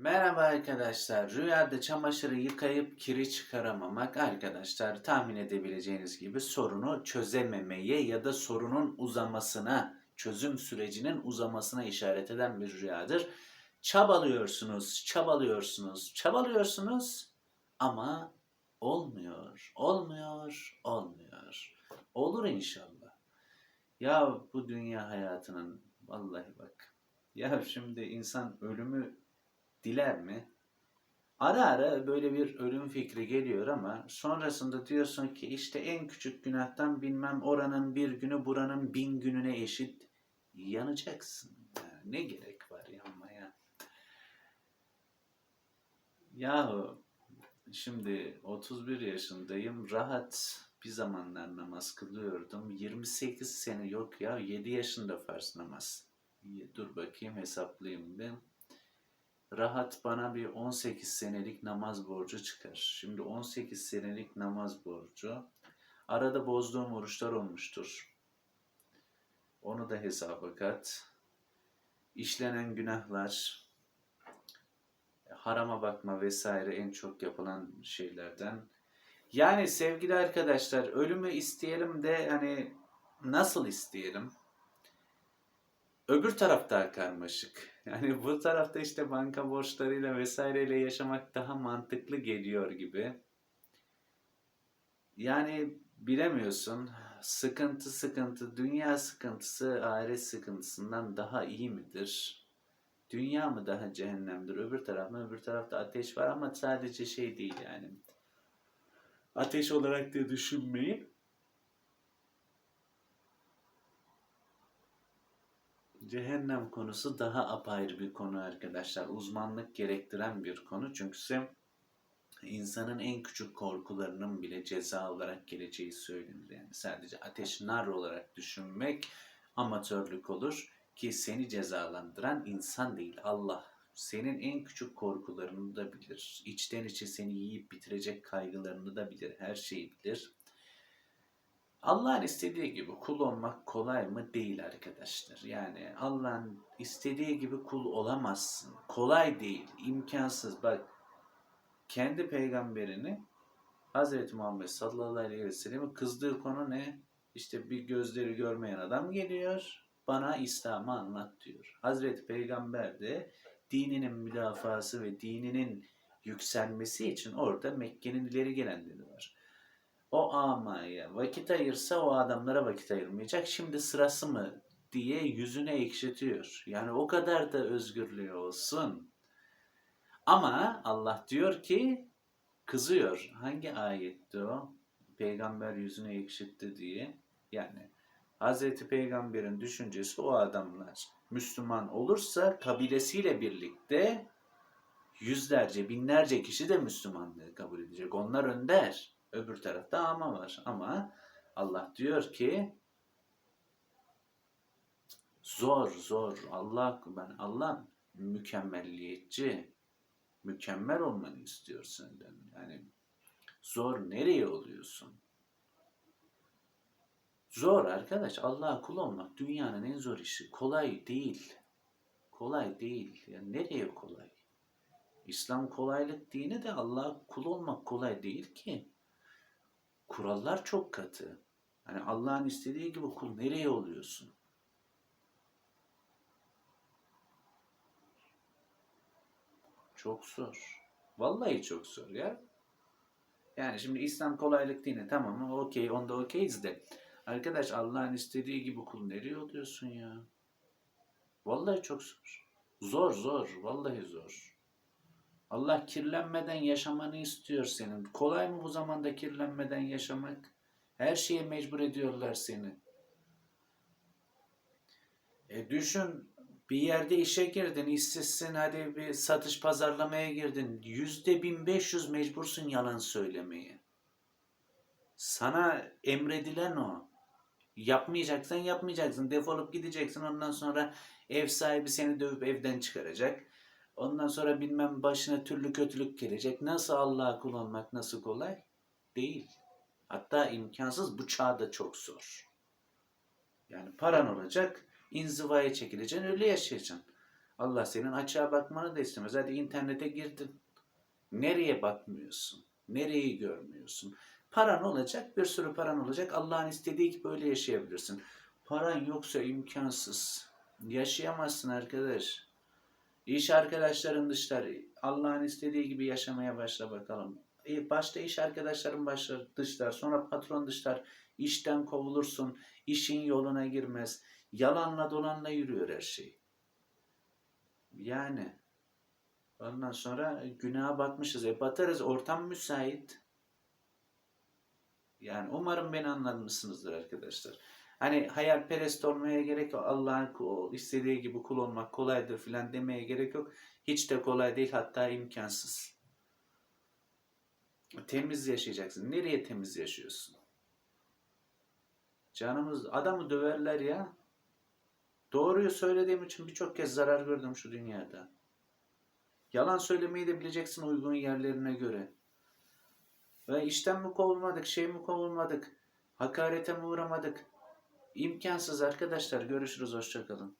Merhaba arkadaşlar. Rüyada çamaşırı yıkayıp kiri çıkaramamak arkadaşlar tahmin edebileceğiniz gibi sorunu çözememeye ya da sorunun uzamasına, çözüm sürecinin uzamasına işaret eden bir rüyadır. Çabalıyorsunuz, çabalıyorsunuz, çabalıyorsunuz ama olmuyor, olmuyor, olmuyor. Olur inşallah. Ya bu dünya hayatının vallahi bak. Ya şimdi insan ölümü diler mi? Ara ara böyle bir ölüm fikri geliyor ama sonrasında diyorsun ki işte en küçük günahtan bilmem oranın bir günü buranın bin gününe eşit yanacaksın. Ya ne gerek var yanmaya? Yahu şimdi 31 yaşındayım rahat bir zamanlar namaz kılıyordum. 28 sene yok ya 7 yaşında farz namaz. Dur bakayım hesaplayayım ben rahat bana bir 18 senelik namaz borcu çıkar. Şimdi 18 senelik namaz borcu. Arada bozduğum oruçlar olmuştur. Onu da hesaba kat. İşlenen günahlar, harama bakma vesaire en çok yapılan şeylerden. Yani sevgili arkadaşlar ölümü isteyelim de hani nasıl isteyelim? Öbür taraf daha karmaşık. Yani bu tarafta işte banka borçlarıyla vesaireyle yaşamak daha mantıklı geliyor gibi. Yani bilemiyorsun. Sıkıntı sıkıntı, dünya sıkıntısı ahiret sıkıntısından daha iyi midir? Dünya mı daha cehennemdir? Öbür taraf mı? Öbür tarafta ateş var ama sadece şey değil yani. Ateş olarak da düşünmeyin. Cehennem konusu daha apayrı bir konu arkadaşlar. Uzmanlık gerektiren bir konu. Çünkü insanın en küçük korkularının bile ceza olarak geleceği söylenir. Yani sadece ateş nar olarak düşünmek amatörlük olur ki seni cezalandıran insan değil Allah. Senin en küçük korkularını da bilir. İçten içe seni yiyip bitirecek kaygılarını da bilir. Her şeyi bilir. Allah'ın istediği gibi kul olmak kolay mı? Değil arkadaşlar. Yani Allah'ın istediği gibi kul olamazsın. Kolay değil, imkansız. Bak kendi peygamberini Hazreti Muhammed sallallahu aleyhi ve sellem'e kızdığı konu ne? İşte bir gözleri görmeyen adam geliyor, bana İslam'ı anlat diyor. Hazreti Peygamber de dininin müdafası ve dininin yükselmesi için orada Mekke'nin ileri gelenleri var o amaya vakit ayırsa o adamlara vakit ayırmayacak. Şimdi sırası mı diye yüzüne ekşitiyor. Yani o kadar da özgürlüğü olsun. Ama Allah diyor ki kızıyor. Hangi ayette o? Peygamber yüzüne ekşitti diye. Yani Hazreti Peygamber'in düşüncesi o adamlar Müslüman olursa kabilesiyle birlikte yüzlerce, binlerce kişi de Müslümanlığı kabul edecek. Onlar önder. Öbür tarafta ama var. Ama Allah diyor ki zor zor Allah ben Allah mükemmelliyetçi mükemmel olmanı istiyor senden. Yani zor nereye oluyorsun? Zor arkadaş. Allah'a kul olmak dünyanın en zor işi. Kolay değil. Kolay değil. Yani nereye kolay? İslam kolaylık dini de Allah'a kul olmak kolay değil ki kurallar çok katı. Hani Allah'ın istediği gibi kul nereye oluyorsun? Çok zor. Vallahi çok zor ya. Yani şimdi İslam kolaylık dini tamam? Okey, onda okeyiz de. Arkadaş Allah'ın istediği gibi kul nereye oluyorsun ya? Vallahi çok zor. Zor zor. Vallahi zor. Allah kirlenmeden yaşamanı istiyor senin. Kolay mı bu zamanda kirlenmeden yaşamak? Her şeye mecbur ediyorlar seni. E düşün bir yerde işe girdin, işsizsin, hadi bir satış pazarlamaya girdin. Yüzde bin beş yüz mecbursun yalan söylemeye. Sana emredilen o. Yapmayacaksan yapmayacaksın. Defolup gideceksin. Ondan sonra ev sahibi seni dövüp evden çıkaracak. Ondan sonra bilmem başına türlü kötülük gelecek. Nasıl Allah'a kul olmak nasıl kolay? Değil. Hatta imkansız bu çağda çok zor. Yani paran olacak, inzivaya çekileceksin, öyle yaşayacaksın. Allah senin açığa bakmanı da istemez. Hadi internete girdin. Nereye bakmıyorsun? Nereyi görmüyorsun? Paran olacak, bir sürü paran olacak. Allah'ın istediği gibi böyle yaşayabilirsin. Paran yoksa imkansız. Yaşayamazsın arkadaş. İş arkadaşların dışlar. Allah'ın istediği gibi yaşamaya başla bakalım. E, Başta iş arkadaşların başlar, dışlar, sonra patron dışlar. İşten kovulursun, işin yoluna girmez. Yalanla dolanla yürüyor her şey. Yani ondan sonra günaha batmışız. E batarız, ortam müsait. Yani umarım beni anlamışsınızdır arkadaşlar. Hani hayalperest olmaya gerek yok. Allah'ın istediği gibi kul olmak kolaydır filan demeye gerek yok. Hiç de kolay değil hatta imkansız. Temiz yaşayacaksın. Nereye temiz yaşıyorsun? Canımız adamı döverler ya. Doğruyu söylediğim için birçok kez zarar gördüm şu dünyada. Yalan söylemeyi de bileceksin uygun yerlerine göre. Ve işten mi kovulmadık, şey mi kovulmadık, hakarete mi uğramadık? İmkansız arkadaşlar. Görüşürüz, hoşçakalın.